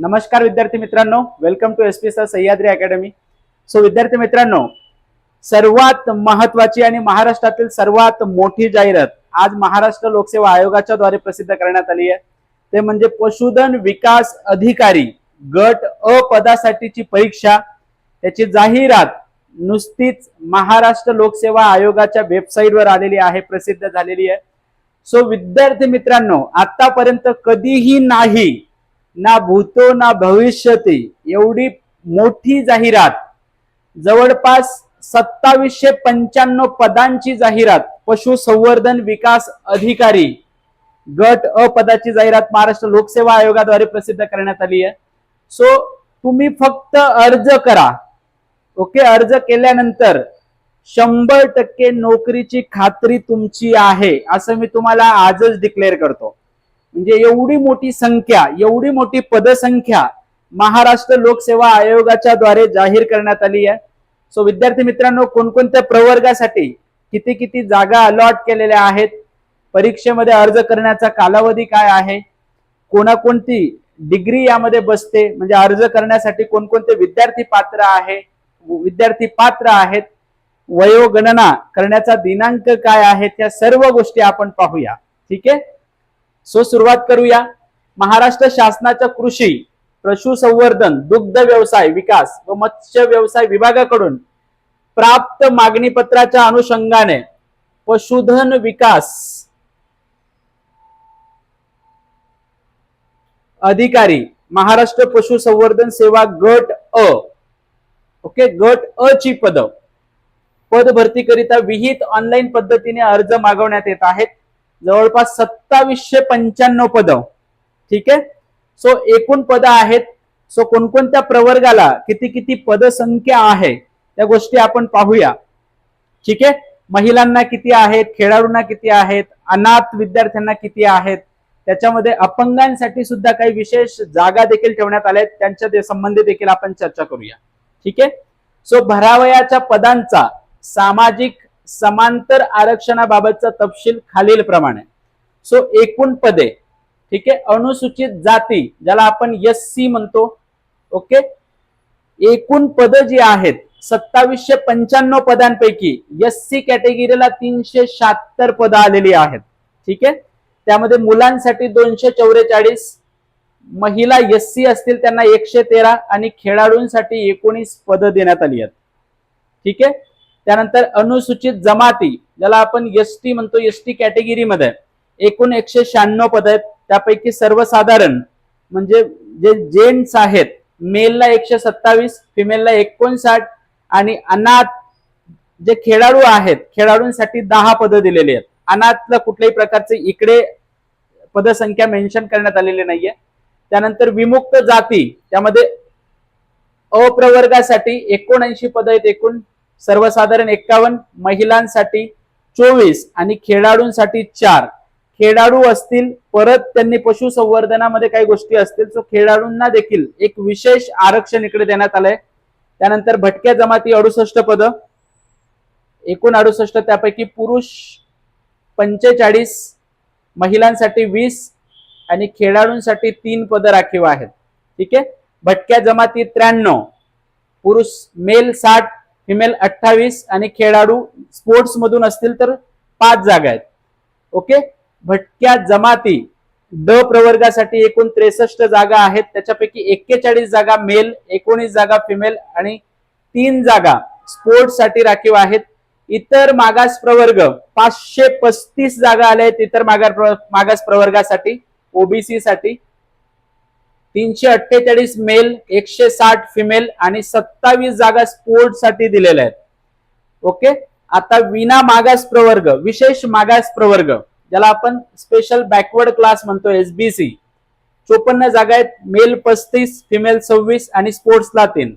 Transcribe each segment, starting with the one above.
नमस्कार विद्यार्थी मित्रांनो welcome to S P sir Sahyadri academy so विद्यार्थी मित्रांनो सर्वात महत्वाची आणि महाराष्ट्रातील सर्वात मोठी जाहिरात आज महाराष्ट्र लोकसेवा आयोगाच्या द्वारे प्रसिद्ध करण्यात आली आहे. ते म्हणजे पशुधन विकास अधिकारी गट अ पदासाठीची परीक्षा. त्याची जाहिरात नुसतीच महाराष्ट्र लोकसेवा आयोगाच्या वेबसाईटवर आलेली आहे प्रसिद्ध झालेली आहे. सो विद्यार्थी मित्रांनो आतापर्यंत कधीही नाही ना भूतो ना भविष्यती एवढी मोठी जाहिरात. जवळपास सत्तावीसशे पंच्याण्णव पदांची जाहिरात पशुसंवर्धन विकास अधिकारी. गट अ पदाची जाहिरात महाराष्ट्र लोकसेवा आयोगाद्वारे प्रसिद्ध करण्यात आली आहे. सो तुम्ही फक्त अर्ज करा. ओके अर्ज केल्यानंतर शंभर टक्के नोकरीची खात्री तुमची आहे असं मी तुम्हाला आजच डिक्लेअर करतो. म्हणजे एवढी मोठी संख्या एवढी मोठी पदसंख्या महाराष्ट्र लोकसेवा आयोगाच्या द्वारे जाहीर करण्यात आली आहे. सो विद्यार्थी मित्रांनो कोणकोणत्या प्रवर्गासाठी किती किती जागा अलॉट केलेल्या आहेत? परीक्षेमध्ये अर्ज करण्याचा कालावधी काय आहे? कोणाकोणती डिग्री यामध्ये बसते? म्हणजे अर्ज करण्यासाठी कोणकोणते विद्यार्थी पात्र आहे? विद्यार्थी पात्र आहेत. वयोगणना करण्याचा दिनांक काय आहे त्या सर्व गोष्टी आपण पाहूया. ठीक आहे? सो सुरुवात करूया. महाराष्ट्र शासनाच्या कृषी पशुसंवर्धन दुग्ध व्यवसाय विकास व मत्स्य व्यवसाय विभागाकडून प्राप्त मागणी पत्राच्या अनुषंगाने पशुधन विकास अधिकारी महाराष्ट्र पशुसंवर्धन सेवा गट अ ओके गट अ ची पद. पद भरतीकरिता विहित ऑनलाईन पद्धतीने अर्ज मागवण्यात येत आहेत. जवळपास सत्तावीसशे पंच्याण्णव पद. ठीक आहे? सो एकूण पद आहेत. सो कोणकोणत्या प्रवर्गाला किती किती पदसंख्या आहे? त्या गोष्टी आपण पाहूया. ठीक आहे? महिलांना किती आहेत? खेळाडूंना किती आहेत? अनाथ विद्यार्थ्यांना किती आहेत? त्याच्यामध्ये अपंगांसाठी सुद्धा काही विशेष जागा देखील ठेवण्यात आल्या आहेत. त्यांच्या संबंधी देखील आपण चर्चा करूया. ठीक आहे? सो भरावयाच्या पदांचा सामाजिक समांतर आरक्षणाबाबतचा तपशील खालील प्रमाणे सो एकूण पदे ठीक आहे? अनुसूचित जाती ज्याला आपण एस सी म्हणतो ओके? एकूण पद जी आहेत सत्तावीसशे पंच्याण्णव पदांपैकी एस सी कॅटेगरीला तीनशे शहात्तर पदं आलेली आहेत ठीक आहे? त्यामध्ये मुलांसाठी दोनशे चौवेचाळीस महिला एस सी असतील त्यांना एकशे तेरा आणि खेळाडूंसाठी एकोणीस पदं देण्यात आली आहेत ठीक आहे? त्यानंतर अनुसूचित जमाती ज्याला आपण एस टी म्हणतो एस टी कॅटेगरीमध्ये. एकूण एकशे शहाण्णव पद आहेत. त्यापैकी सर्वसाधारण म्हणजे जे जेंट्स आहेत मेलला एकशे सत्तावीस फिमेलला एकोणसाठ आणि अनाथ जे खेळाडू आहेत खेळाडूंसाठी दहा पदं दिलेली आहेत. अनाथला कुठल्याही प्रकारचे इकडे पदसंख्या मेन्शन करण्यात आलेली नाहीये. त्यानंतर विमुक्त जाती त्यामध्ये अप्रवर्गासाठी एकोणऐंशी पद आहेत. एकूण सर्वसाधारण एक्कावन्न महिलांसाठी चोवीस आणि खेळाडूंसाठी चार. खेळाडू असतील परत त्यांनी पशुसंवर्धनामध्ये काही गोष्टी असतील सो खेळाडूंना देखील एक विशेष आरक्षण इकडे देण्यात आलंय. त्यानंतर भटक्या जमाती अडुसष्ट पद. एकूण अडुसष्ट त्यापैकी पुरुष पंचेचाळीस महिलांसाठी वीस आणि खेळाडूंसाठी तीन पद राखीव आहेत. ठीक आहे? भटक्या जमाती त्र्याण्णव पुरुष मेल साठ फिमेल अठ्ठावीस आणि खेळाडू स्पोर्ट्स मधून असतील तर पाच जागा आहेत. ओके भटक्या जमाती ड प्रवर्गासाठी एकूण त्रेसष्ट जागा आहेत. त्याच्यापैकी एक्केचाळीस जागा मेल एकोणीस जागा फिमेल आणि तीन जागा स्पोर्ट्ससाठी राखीव आहेत. इतर मागास प्रवर्ग पाचशे पस्तीस जागा आल्या आहेत. इतर मागास प्रवर्गासाठी ओबीसी साठी. तीनशे अठ्ठेचाळीस मेल एकशे साठ फिमेल आणि सत्तावीस जागा स्पोर्ट्ससाठी दिलेल्या आहेत. ओके आता विना मागास प्रवर्ग विशेष मागास प्रवर्ग ज्याला आपण स्पेशल बॅकवर्ड क्लास म्हणतो एसबीसी चोपन्न जागा आहेत मेल पस्तीस फिमेल सव्वीस आणि स्पोर्ट्सला तीन.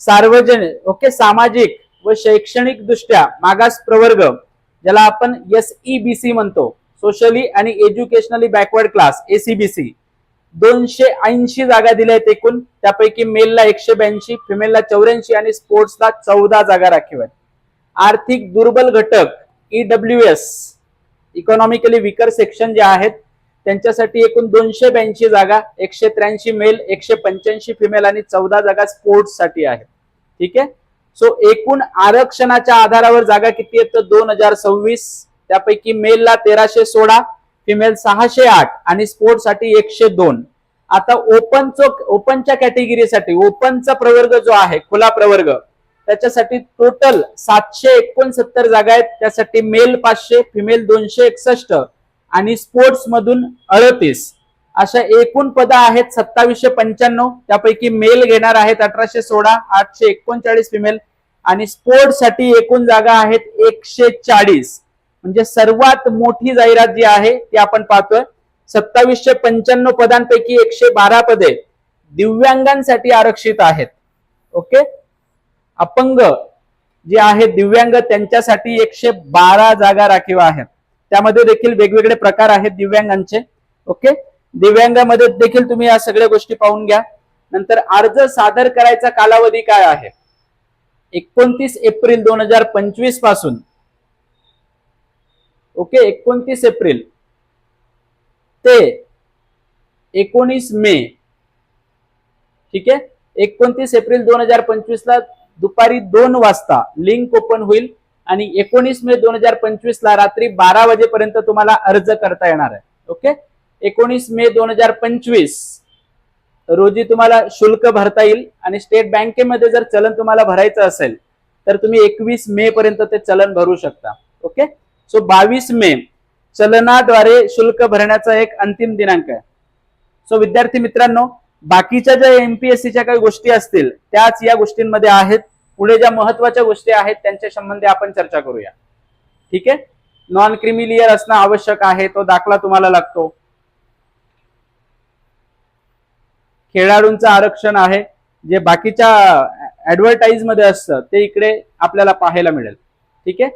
सार्वजनिक ओके सामाजिक व शैक्षणिक दृष्ट्या मागास प्रवर्ग ज्याला आपण एस बी सी म्हणतो. सोशली आणि एज्युकेशनली बॅकवर्ड क्लास एसीबीसी दोनशे ऐंशी जागा दिल्या आहेत एकूण. त्यापैकी मेलला एकशे ब्याऐंशी फिमेलला चौऱ्याऐंशी आणि स्पोर्ट्सला चौदा जागा राखीव आहेत. आर्थिक दुर्बल घटक E W S economically weaker section जे आहेत त्यांच्यासाठी एकूण दोनशे ब्याऐंशी जागा एकशे त्र्याऐंशी मेल एकशे पंच्याऐंशी फिमेल आणि चौदा जागा स्पोर्ट्ससाठी आहेत. ठीक आहे? सो एकूण आरक्षणाच्या आधारावर जागा किती आहेत? तर दोन हजार सव्वीस त्यापैकी मेलला तेराशे सोळा फिमेल सहाशे आठ आणि स्पोर्टसाठी एकशे दोन. आता ओपनचं ओपनच्या कॅटेगरीसाठी ओपनचा प्रवर्ग जो आहे खुला प्रवर्ग त्याच्यासाठी टोटल सातशे एकोणसत्तर जागा आहेत. त्यासाठी मेल पाचशे फिमेल दोनशे एकसष्ट आणि स्पोर्ट्स मधून अडतीस. अशा एकूण पद आहेत सत्तावीसशे पंच्याण्णव. त्यापैकी मेल घेणार आहेत अठराशे सोळा आठशे एकोणचाळीस फिमेल आणि स्पोर्ट्ससाठी एकूण जागा आहेत एकशे चाळीस. म्हणजे सर्वात मोठी जाहिरात जी आहे ती आपण पाहतोय. सत्तावीसशे पंच्याण्णव पदांपैकी एकशे बारा पदे दिव्यांगांसाठी आरक्षित आहेत. ओके? अपंग जे आहेत दिव्यांग त्यांच्यासाठी एकशे बारा जागा राखीव आहेत. त्यामध्ये देखील वेगवेगळे प्रकार आहेत दिव्यांगांचे. ओके? दिव्यांगामध्ये देखील तुम्ही या सगळ्या गोष्टी पाहून घ्या. नंतर अर्ज सादर करायचा कालावधी काय आहे? एकोणतीस एप्रिल दोन हजार पंचवीसपासून ओके एकोणतीस एप्रिल. ते एकोणीस मे. ठीक आहे? एकोणतीस एप्रिल दोन हजार पंचवीस ला दुपारी दोन वाजता लिंक ओपन होईल आणि एकोणीस मे दोन हजार पंचवीस ला रात्री बारा वाजेपर्यंत तुम्हाला अर्ज करता येणार आहे. ओके? एकोणीस मे दोन हजार पंचवीस रोजी तुम्हाला शुल्क भरता येईल आणि स्टेट बँकेमध्ये जर चलन तुम्हाला भरायचं असेल तर तुम्ही एकवीस मे पर्यंत ते चलन भरू शकता. ओके? सो बावीस मे चलनाद्वारे शुल्क भरण्याचा एक अंतिम दिनांक आहे. सो विद्यार्थी मित्रांनो बाकीच्या ज्या एमपीएससीच्या काही गोष्टी असतील त्याच या गोष्टींमध्ये आहेत. पुढे ज्या महत्त्वाच्या गोष्टी आहेत त्यांच्या संबंधी आपण चर्चा करूया. ठीक आहे? नॉन क्रिमिलियर असणं आवश्यक आहे तो दाखला तुम्हाला लागतो. खेळाडूंचं आरक्षण आहे जे बाकीच्या ऍडव्हर्टाईजमध्ये असतं ते इकडे आपल्याला पाहायला मिळेल. ठीक आहे?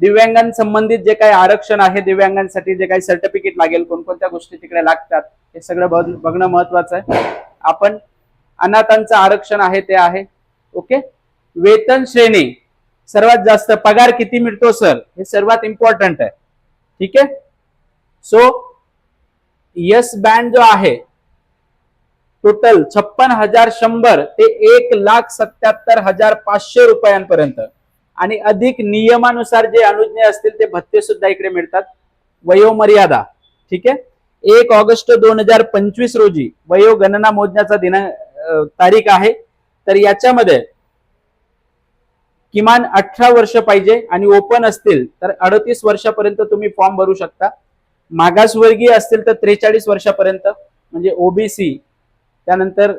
दिव्यांगांसंबंधित जे काही आरक्षण आहे दिव्यांगांसाठी जे काही सर्टिफिकेट लागेल कोणकोणत्या गोष्टी तिकडे लागतात हे सगळं बघणं महत्वाचं आहे. आपण अनाथांचं आरक्षण आहे ते आहे. ओके वेतन श्रेणी सर्वात जास्त पगार किती मिळतो सर हे सर्वात इम्पॉर्टंट आहे. ठीक आहे? सो यस बँड जो आहे टोटल छप्पन हजार शंभर ते एक लाख सत्याहत्तर हजार पाचशे रुपयांपर्यंत. आणि अधिक नियमानुसार जे अनुज्ञे असतील ते भत्ते सुद्धा इकडे मिळतात. वयोमर्यादा ठीक आहे? एक ऑगस्ट दोन हजार पंचवीस रोजी वयो गणना मोजण्याचा दिनांक तारीख आहे. तर याच्यामध्ये किमान अठरा वर्ष पाहिजे आणि ओपन असतील तर अडतीस वर्षापर्यंत तुम्ही फॉर्म भरू शकता. मागासवर्गीय असतील तर त्रेचाळीस वर्षापर्यंत म्हणजे ओबीसी त्यानंतर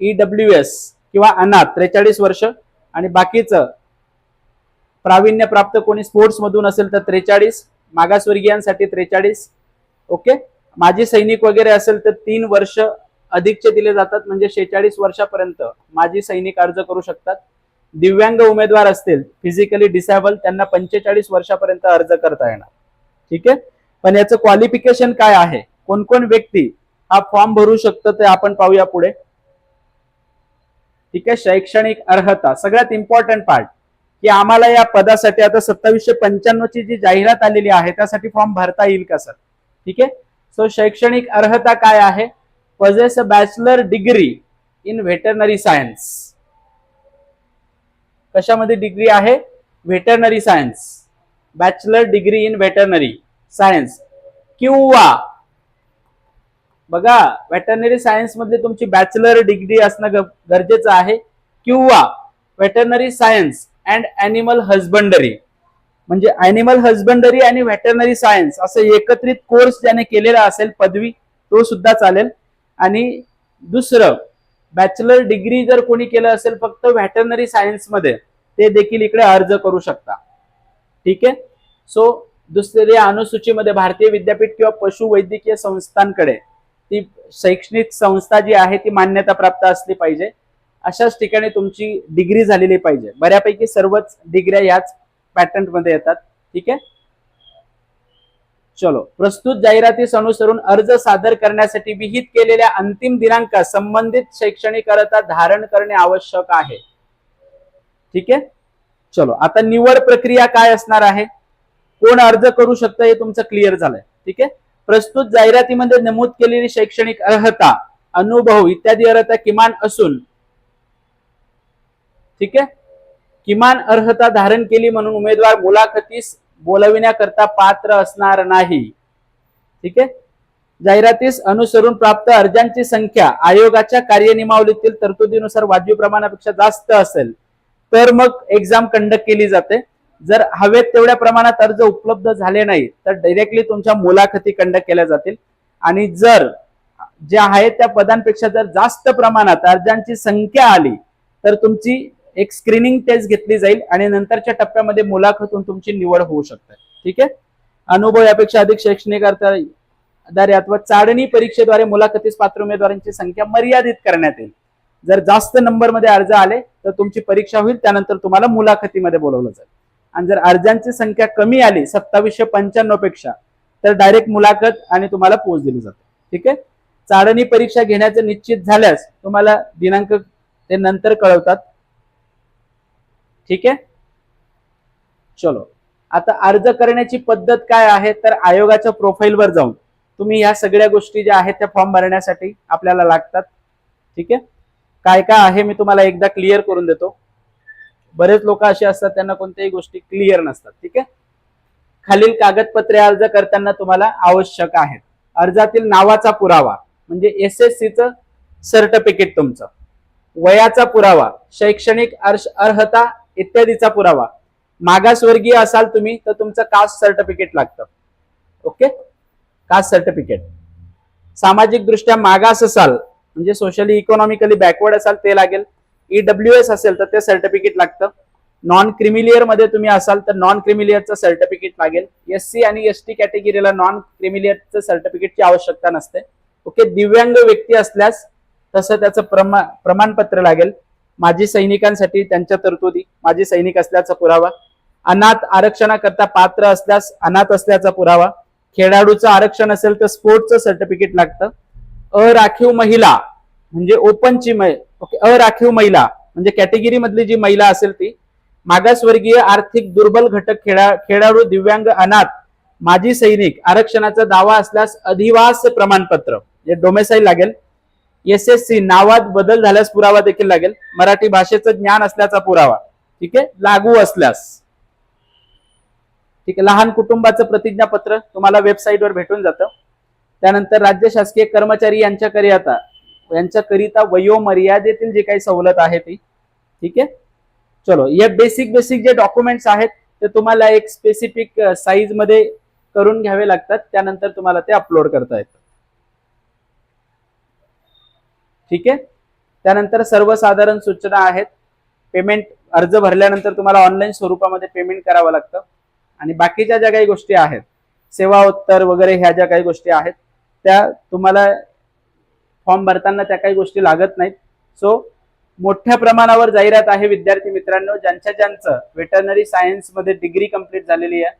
ईडब्ल्यू एस किंवा अनाथ त्रेचाळीस वर्ष. आणि बाकीचं प्रावीण्य प्राप्त कोणी स्पोर्ट्स मधून असेल तर त्रेचाळीस मागासवर्गीयांसाठी त्रेचाळीस ओके माजी सैनिक वगैरे असेल तर तीन वर्ष अधिकचे दिले जातात म्हणजे शेचाळीस वर्षापर्यंत माजी सैनिक अर्ज करू शकतात. दिव्यांग उमेदवार असतील फिजिकली डिसेबल त्यांना पंचेचाळीस वर्षापर्यंत अर्ज करता येणार ठीक? आहे पण याचं क्वालिफिकेशन काय आहे? कोण कोण व्यक्ती हा फॉर्म भरू शकतो ते आपण पाहूया पुढे. ठीक? आहे शैक्षणिक अर्हता सगळ्यात इम्पॉर्टंट पार्ट की आम्हाला या पदासाठी आता सत्तावीसशे पंच्याण्णवची जी जाहिरात आलेली आहे त्यासाठी फॉर्म भरता येईल का सर? ठीक आहे? सो शैक्षणिक अर्हता काय आहे? Possess a bachelor degree in veterinary science कशामध्ये डिग्री आहे? Veterinary science bachelor degree in veterinary science किंवा बघा व्हेटरनरी सायन्समध्ये तुमची बॅचलर डिग्री असणं गरजेचं आहे. किंवा veterinary science and animal husbandry. म्हणजे अॅनिमल हजबंडरी आणि व्हेटरनरी सायन्स असं एकत्रित कोर्स ज्याने केलेला असेल पदवी तो सुद्धा चालेल. आणि दुसरं बॅचलर डिग्री जर कोणी केलं असेल फक्त व्हेटरनरी सायन्समध्ये ते देखील इकडे अर्ज करू शकता. ठीक आहे? सो दुसरे अनुसूचीमध्ये भारतीय विद्यापीठ किंवा पशुवैद्यकीय संस्थांकडे ती शैक्षणिक संस्था जी आहे ती मान्यता प्राप्त असली पाहिजे. अशाच ठिकाणी तुमची डिग्री झालेली पाहिजे. बऱ्यापैकी सर्वच डिग्र्या याच पॅटर्नमध्ये येतात. ठीक आहे? चलो. प्रस्तुत जाहिरातीस अनुसरून अर्ज सादर करण्यासाठी विहित केलेल्या अंतिम दिनांक संबंधित शैक्षणिक अर्हता धारण करणे आवश्यक आहे. ठीक आहे? चलो. आता निवड प्रक्रिया काय असणार आहे? कोण अर्ज करू शकतं हे तुमचं क्लिअर झालंय. ठीक आहे? प्रस्तुत जाहिरातीमध्ये नमूद केलेली शैक्षणिक अर्हता अनुभव इत्यादी अर्हता किमान असून ठीक आहे? किमान अर्हता धारण केली म्हणून उमेदवार मुलाखतीस बोलविण्याकरता पात्र असणार नाही. ठीक आहे? जाहिरातीस अनुसरून प्राप्त अर्जांची संख्या आयोगाच्या कार्यनियमावलीतील तरतुदीनुसार वाजवी प्रमाणापेक्षा जास्त असेल तर मग एक्झाम कंडक्ट केली जाते. जर हवेत तेवढ्या प्रमाणात अर्ज उपलब्ध झाले नाही तर डायरेक्टली तुमच्या मुलाखती कंडक्ट केल्या जातील. आणि जर जे आहे त्या पदांपेक्षा जर जास्त प्रमाणात अर्जांची संख्या आली तर तुमची एक स्क्रीनिंग टेस्ट घेतली जाईल आणि नंतरच्या टप्प्यामध्ये मुलाखतून तुमची निवड होऊ शकते. ठीक आहे? अनुभव यापेक्षा अधिक शैक्षणिक अर्थ अथवा चाळणी परीक्षेद्वारे मुलाखतीस पात्र उमेदवारांची संख्या मर्यादित करण्यात येईल. जर जास्त नंबरमध्ये अर्ज आले तर तुमची परीक्षा होईल त्यानंतर तुम्हाला मुलाखतीमध्ये बोलवलं जाईल. आणि जर अर्जांची संख्या कमी आली सत्तावीसशे पंच्याण्णवपेक्षा तर डायरेक्ट मुलाखत आणि तुम्हाला पोच दिली जाते. ठीक आहे? चाळणी परीक्षा घेण्याचे निश्चित झाल्यास तुम्हाला दिनांक ते नंतर कळवतात. ठीक आहे? चलो. आता अर्ज करण्याची पद्धत काय आहे? तर आयोगाच्या प्रोफाईलवर जाऊन. तुम्ही या सगळ्या गोष्टी ज्या आहेत त्या फॉर्म भरण्यासाठी आपल्याला लागतात. ठीक आहे? काय काय आहे मी तुम्हाला एकदा क्लिअर करून देतो. बरेच लोक असे असतात त्यांना कोणत्याही गोष्टी क्लिअर नसतात. ठीक आहे? खालील कागदपत्रे अर्ज करताना तुम्हाला आवश्यक आहेत. अर्जातील नावाचा पुरावा म्हणजे एस एस सीचं सर्टिफिकेट तुमचं. वयाचा पुरावा शैक्षणिक अर्श- अर्हता इत्यादीचा पुरावा. मागासवर्गीय असाल तुम्ही तर तुमचं कास्ट सर्टिफिकेट लागतं. ओके कास्ट सर्टिफिकेट सामाजिक दृष्ट्या मागास असाल म्हणजे सोशली इकॉनॉमिकली बॅकवर्ड असाल ते लागेल. ईडब्ल्यू एस असेल तर ते सर्टिफिकेट लागतं. नॉन क्रिमिलियरमध्ये तुम्ही असाल तर नॉन क्रिमिलियरचं सर्टिफिकेट लागेल. एस सी आणि एस टी कॅटेगरीला नॉन क्रिमिलियरचं सर्टिफिकेटची आवश्यकता नसते. ओके दिव्यांग व्यक्ती असल्यास तसं त्याचं प्रमा प्रमाणपत्र लागेल. माजी सैनिकांसाठी त्यांच्या तरतुदी माजी सैनिक असल्याचा पुरावा अनाथ आरक्षणाकरता पात्र असल्यास अनाथ असल्याचा पुरावा खेळाडूचं आरक्षण असेल तर स्पोर्टचं सर्टिफिकेट लागतं. अराखीव महिला म्हणजे ओपनची ओके अराखीव महिला म्हणजे कॅटेगरी मधली जी महिला असेल ती मागासवर्गीय आर्थिक दुर्बल घटक खेळा खेळाडू दिव्यांग अनाथ माजी सैनिक आरक्षणाचा दावा असल्यास अधिवास प्रमाणपत्र हे डोमेसाईल लागेल. एस एस सी नावात बदल झाल्यास पुरावा देखील लागेल. मराठी भाषेचं ज्ञान असल्याचा पुरावा. ठीक आहे? लागू असल्यास. ठीक आहे? लहान कुटुंबाचं प्रतिज्ञापत्र तुम्हाला वेबसाईटवर भेटून जातं. त्यानंतर राज्य शासकीय कर्मचारी यांच्याकरिता यांच्याकरिता वयोमर्यादेतील जे काही सवलत आहे ती. ठीक आहे? चलो या बेसिक बेसिक जे डॉक्युमेंट्स आहेत ते तुम्हाला एक स्पेसिफिक साईजमध्ये करून घ्यावे लागतात. त्यानंतर तुम्हाला ते अपलोड करता येतं. ठीक आहे? त्यानंतर सर्वसाधारण सूचना आहेत. पेमेंट अर्ज भरल्यानंतर तुम्हाला ऑनलाईन स्वरूपामध्ये पेमेंट करावं लागतं. आणि बाकीच्या ज्या काही गोष्टी आहेत सेवा उत्तर वगैरे ह्या ज्या काही गोष्टी आहेत त्या तुम्हाला फॉर्म भरताना त्या काही गोष्टी लागत नाहीत. सो मोठ्या प्रमाणावर जाहिरात आहे विद्यार्थी मित्रांनो ज्यांच्या ज्यांचं व्हेटरनरी सायन्समध्ये डिग्री कंप्लीट झालेली आहे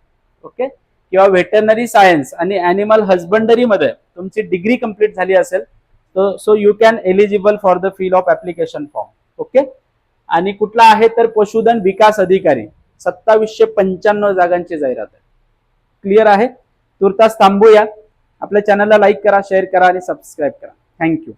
ओके किंवा व्हेटरनरी सायन्स आणि अॅनिमल हजबंडरीमध्ये तुमची डिग्री कंप्लीट झाली असेल तर so you can eligible for the fill of application form okay आणि कुठला आहे तर पशुधन विकास अधिकारी. सत्तावीसशे पंच्याण्णव जागांची जाहिरात आहे. क्लिअर आहे? तुर्तास थांबूया. आपल्या चॅनलला लाईक करा शेअर करा आणि सबस्क्राईब करा. थँक्यू